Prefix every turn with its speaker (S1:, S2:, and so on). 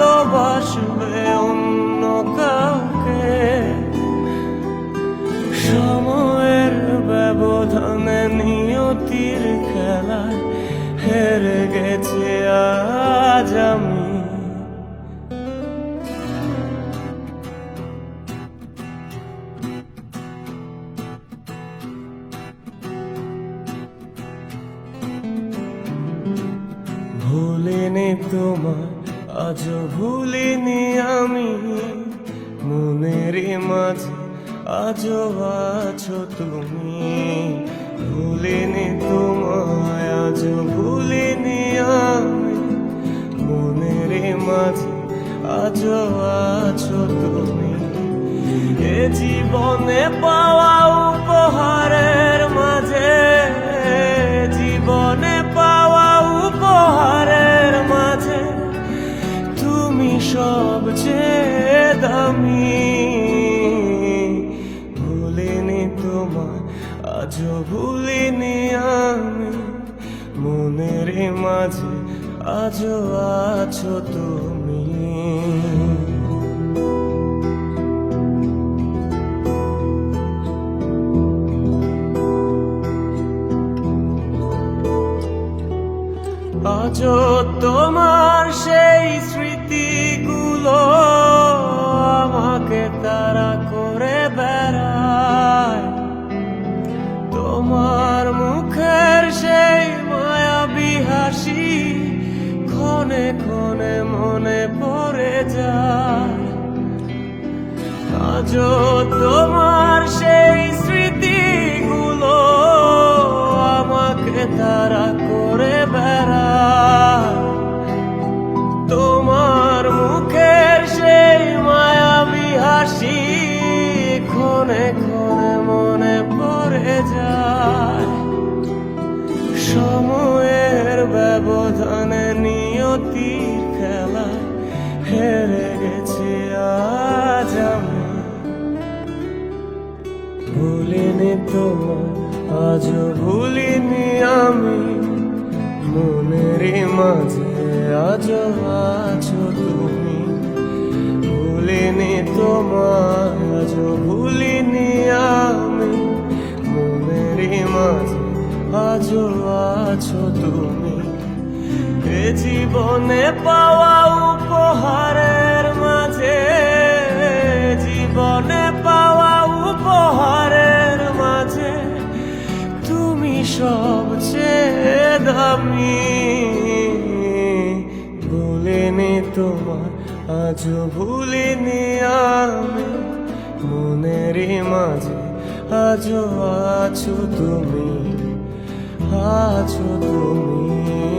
S1: ভালোবাসবে অন্য কাউকে। সময়ের ব্যবধানে নিয়তির খেলায় হেরে গেছে আজ আমি। ভুলিনি তোমার আজ ভুলিনি আমি, মনের মাঝে আজও আছো তুমি। ভুলিনি তোমায় আজ ভুলিনি আমি, মনের মাঝে আজও আছো তুমি। এ জীবনে পাওয়া উপহারের সবচেয়ে দামি। ভুলিনি তোমায়, আজও ভুলিনি আমি। মনের মাঝে আজও আছো তুমি। আজও তোমার সেই তোমার সেই স্মৃতিগুলো আমাকে তারা করে বেড়ায় তোমার মুখের সেই মায়াবী হাসি ক্ষণে ক্ষণে মনে পড়ে যায়। সময়ের ব্যবধানে নিয়তির তোমার আজও ভুলিনি আমি। মনের মাঝে আজও আছো তুমি। ভুলিনি তোমার আজও ভুলিনি আমি। মনের মাঝে আজও আছো তুমি। এ জীবনে পাওয়া সবচেয়ে দামি। ভুলিনি তোমার আজ ভুলিনি আমি। মনের মাঝে আজও আছো তুমি আছো তুমি।